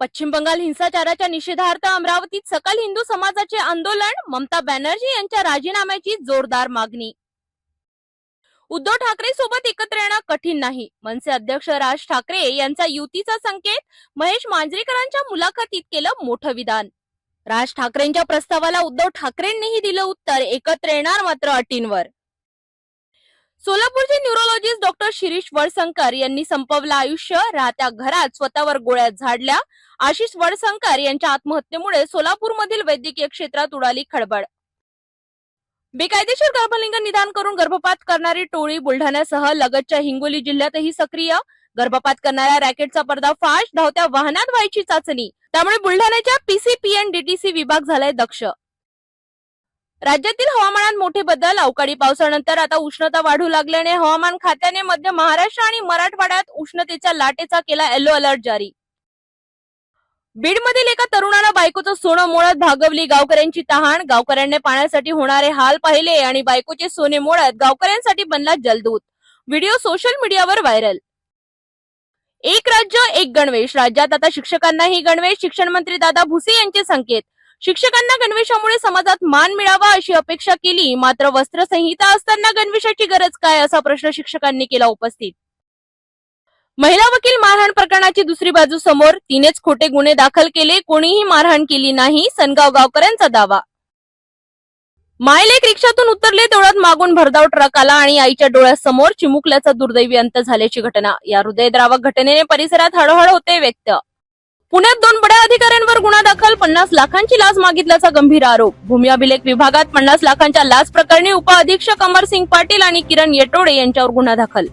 पश्चिम बंगाल हिंसाचाराच्या निषेधार्थ अमरावतीत सकल हिंदू समाजाचे आंदोलन ममता बॅनर्जी यांच्या राजीनाम्याची जोरदार मागणी. उद्धव ठाकरे सोबत एकत्र येणं कठीण नाही. मनसे अध्यक्ष राज ठाकरे यांचा युतीचा संकेत महेश मांजरेकरांच्या मुलाखतीत केलं मोठं विधान. राज ठाकरेंच्या प्रस्तावाला उद्धव ठाकरेंनीही दिलं उत्तर एकत्र येणार मात्र अटींवर. सोलापूरचे न्यूरोलॉजिस्ट डॉक्टर शिरीष वडसंकर यांनी संपवलं आयुष्य. राहत्या घरात स्वतःवर गोळ्या झाडल्या. आशिष वडसंकर यांच्या आत्महत्येमुळे सोलापूरमधील वैद्यकीय क्षेत्रात उडाली खळबळ. बेकायदेशीर गर्भलिंग निदान करून गर्भपात करणारी टोळी बुलढाण्यासह लगतच्या हिंगोली जिल्ह्यातही सक्रिय. गर्भपात करणाऱ्या रॅकेटचा पर्दाफाश धावत्या वाहनात व्हायची चाचणी. त्यामुळे बुलढाण्याच्या पीसीपीएन डीटीसी विभाग झालाय दक्ष. राज्यातील हवामानात मोठे बदल अवकाळी पावसानंतर आता उष्णता वाढू लागल्याने हवामान खात्याने मध्य महाराष्ट्र आणि मराठवाड्यात उष्णतेच्या लाटेचा केला येलो अलर्ट जारी. बीडमधील एका तरुणाला बायकोचं सोनं मोळत भागवली गावकऱ्यांची तहान. गावकऱ्यांनी पाण्यासाठी होणारे हाल पाहिले आणि बायकोचे सोने मोळत गावकऱ्यांसाठी बनला जलदूत. व्हिडिओ सोशल मीडियावर व्हायरल. एक राज्य एक गणवेश. राज्यात आता शिक्षकांनाही गणवेश शिक्षण मंत्री दादा भुसे यांचे संकेत. शिक्षकांना गणवेशामुळे समाजात मान मिळावा अशी अपेक्षा केली. मात्र वस्त्रसंहिता असताना गणवेशाची गरज काय असा प्रश्न शिक्षकांनी केला उपस्थित? महिला वकील मारहाण प्रकरणाची दुसरी बाजू समोर. तिनेच खोटे गुन्हे दाखल केले. कोणीही मारहाण केली नाही. सनगाव गावकऱ्यांचा दावा. मायलेक रिक्षातून उतरले. तेवढ्यात मागून भरधाव ट्रक आला आणि आईच्या डोळ्यासमोर चिमुकल्याचा दुर्दैवी अंत झाल्याची घटना. या हृदयद्रावक घटनेने परिसरात हळहळ होते व्यक्त. पुण्यात दोन बड्या अधिकाऱ्यांवर गुन्हा दाखल पन्नास लाखांची लाच मागितल्याचा गंभीर आरोप. भूमी अभिलेख विभागात पन्नास लाखांच्या लाच प्रकरणी उपअधीक्षक अमरसिंग पाटील आणि किरण येटोडे यांच्यावर गुन्हा दाखल.